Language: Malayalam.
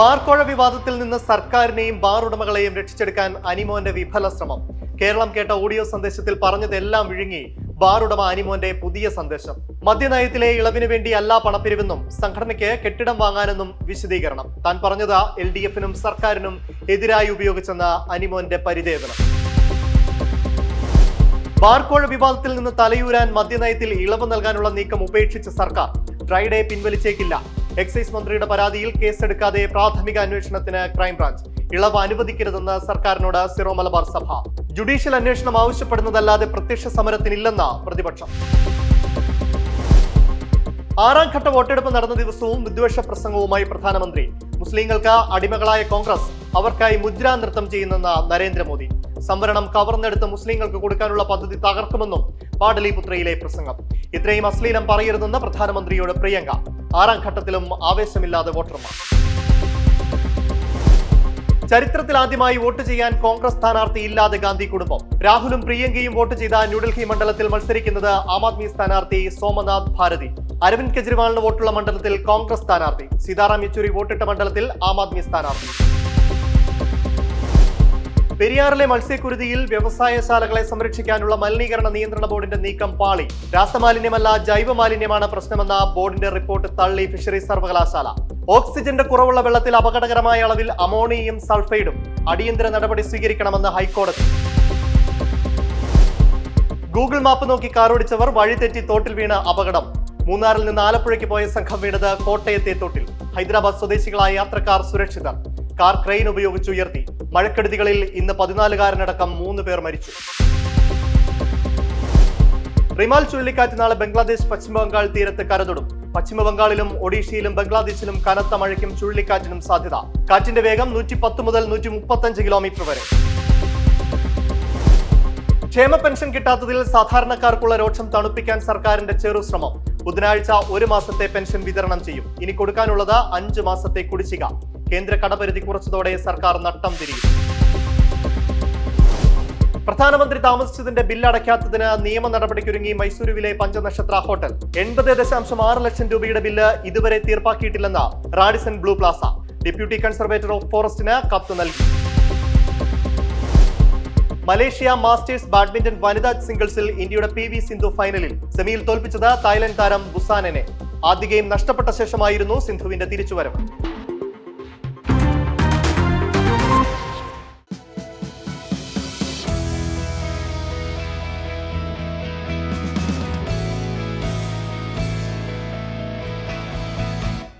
പാർക്കോഴ വിവാദത്തിൽ നിന്ന് സർക്കാരിനെയും ബാർ ഉടമകളെയും രക്ഷിച്ചെടുക്കാൻ അനിമോന്റെ വിഫല ശ്രമം. കേരളം കേട്ട ഓഡിയോ സന്ദേശത്തിൽ പറഞ്ഞതെല്ലാം വിഴുങ്ങി ബാർ ഉടമ അനിമോന്റെ പുതിയ സന്ദേശം. മദ്യനയത്തിലെ ഇളവിനു വേണ്ടി അല്ല പണപ്പിരിവെന്നും സംഘടനയ്ക്ക് കെട്ടിടം വാങ്ങാനെന്നും വിശദീകരണം. താൻ പറഞ്ഞത് എൽ ഡി എഫിനും സർക്കാരിനും എതിരായി ഉപയോഗിച്ചെന്ന അനിമോന്റെ പരിദേവനം. ബാർക്കോഴ വിവാദത്തിൽ നിന്ന് തലയൂരാൻ മദ്യനയത്തിൽ ഇളവ് നൽകാനുള്ള നീക്കം ഉപേക്ഷിച്ച സർക്കാർ. ഡ്രൈഡേ പിൻവലിച്ചേക്കില്ല. എക്സൈസ് മന്ത്രിയുടെ പരാതിയിൽ കേസെടുക്കാതെ പ്രാഥമിക അന്വേഷണത്തിന് ക്രൈംബ്രാഞ്ച്. ഇളവ് അനുവദിക്കരുതെന്ന് സർക്കാരിനോട് സിറോ മലബാർ സഭ. ജുഡീഷ്യൽ അന്വേഷണം ആവശ്യപ്പെടുന്നതല്ലാതെ പ്രത്യക്ഷ സമരത്തിനില്ലെന്ന പ്രതിപക്ഷം. ആറാം ഘട്ട വോട്ടെടുപ്പ് നടന്ന ദിവസവും വിദ്വേഷ പ്രസംഗവുമായി പ്രധാനമന്ത്രി. മുസ്ലിങ്ങൾക്ക് അടിമകളായ കോൺഗ്രസ് അവർക്കായി മുദ്രാ നൃത്തം ചെയ്യുന്നെന്ന നരേന്ദ്രമോദി. സംവരണം കവർന്നെടുത്ത് മുസ്ലിങ്ങൾക്ക് കൊടുക്കാനുള്ള പദ്ധതി തകർക്കുമെന്നും പാടലിപുത്രയിലെ പ്രസംഗം. ഇത്രയും അശ്ലീലം പറയരുതെന്ന് പ്രധാനമന്ത്രിയോട് പ്രിയങ്ക. ആറാം ഘട്ടത്തിലും ആവേശമില്ലാതെ വോട്ടർമാർ. ചരിത്രത്തിൽ ആദ്യമായി വോട്ട് ചെയ്യാൻ കോൺഗ്രസ് സ്ഥാനാർത്ഥി ഇല്ലാതെ ഗാന്ധി കുടുംബം. രാഹുലും പ്രിയങ്കയും വോട്ട് ചെയ്ത ന്യൂഡൽഹി മണ്ഡലത്തിൽ മത്സരിക്കുന്നത് ആം ആദ്മി സ്ഥാനാർത്ഥി സോമനാഥ് ഭാരതി. അരവിന്ദ് കെജ്രിവാളിന് വോട്ടുള്ള മണ്ഡലത്തിൽ കോൺഗ്രസ് സ്ഥാനാർത്ഥി. സീതാറാം യെച്ചൂരി വോട്ടിട്ട മണ്ഡലത്തിൽ ആം ആദ്മി സ്ഥാനാർത്ഥി. പെരിയാറിലെ മത്സ്യക്കുരുതിയിൽ വ്യവസായശാലകളെ സംരക്ഷിക്കാനുള്ള മലിനീകരണ നിയന്ത്രണ ബോർഡിന്റെ നീക്കം പാളി. രാസമാലിന്യമല്ല ജൈവ മാലിന്യമാണ് പ്രശ്നമെന്ന ബോർഡിന്റെ റിപ്പോർട്ട് തള്ളി ഫിഷറീസ് സർവകലാശാല. ഓക്സിജന്റെ കുറവുള്ള വെള്ളത്തിൽ അപകടകരമായ അളവിൽ അമോണിയയും സൾഫൈഡും. അടിയന്തര നടപടി സ്വീകരിക്കണമെന്ന് ഹൈക്കോടതി. ഗൂഗിൾ മാപ്പ് നോക്കി കാറോടിച്ചവർ വഴിതെറ്റി തോട്ടിൽ വീണ അപകടം. മൂന്നാറിൽ നിന്ന് ആലപ്പുഴയ്ക്ക് പോയ സംഘം വീണത് കോട്ടയത്തെ തോട്ടിൽ. ഹൈദരാബാദ് സ്വദേശികളായ യാത്രക്കാർ സുരക്ഷിതർ. കാർ ക്രെയിൻ ഉപയോഗിച്ച് ഉയർത്തി. മഴക്കെടുതികളിൽ ഇന്ന് പതിനാലുകാരനടക്കം മൂന്ന് പേർ മരിച്ചു. റിമാൽ ചുഴലിക്കാറ്റ് നാളെ ബംഗ്ലാദേശ് പശ്ചിമ ബംഗാൾ തീരത്ത് കരതൊടും. പശ്ചിമ ബംഗാളിലും ഒഡീഷയിലും ബംഗ്ലാദേശിലും കനത്ത മഴയ്ക്കും ചുഴലിക്കാറ്റിനും സാധ്യത. കാറ്റിന്റെ വേഗം നൂറ്റി പത്ത് മുതൽ നൂറ്റി മുപ്പത്തഞ്ച് കിലോമീറ്റർ വരെ. ക്ഷേമ പെൻഷൻ കിട്ടാത്തതിൽ സാധാരണക്കാർക്കുള്ള രോക്ഷം തണുപ്പിക്കാൻ സർക്കാരിന്റെ ചെറു ശ്രമം. ബുധനാഴ്ച ഒരു മാസത്തെ പെൻഷൻ വിതരണം ചെയ്യും. ഇനി കൊടുക്കാനുള്ളത് അഞ്ച് മാസത്തെ കുടിശ്ശിക. കേന്ദ്ര കടപരിധി കുറച്ചതോടെ സർക്കാർ നട്ടം തിരിയും. പ്രധാനമന്ത്രി താമസിച്ചതിന്റെ ബില്ല് അടയ്ക്കാത്തതിന് നിയമ നടപടിക്കൊരുങ്ങി മൈസൂരുവിലെ പഞ്ചനക്ഷത്ര ഹോട്ടൽ. എൺപത് ദശാംശം ആറ് ലക്ഷം രൂപയുടെ ബില്ല് ഇതുവരെ തീർപ്പാക്കിയിട്ടില്ലെന്ന് Radisson Blu Plaza deputy conservator of ഫോറസ്റ്റിന് കത്ത് നൽകി. മലേഷ്യ മാസ്റ്റേഴ്സ് ബാഡ്മിന്റൺ വനിതാ സിംഗിൾസിൽ ഇന്ത്യയുടെ പി വി സിന്ധു ഫൈനലിൽ സെമിയിൽ തോൽപ്പിച്ചത് തായ്ലൻഡ് താരം ബുസാനെ ആദ്യ ഗെയിം നഷ്ടപ്പെട്ട ശേഷമായിരുന്നു സിന്ധുവിന്റെ തിരിച്ചുവരവ്.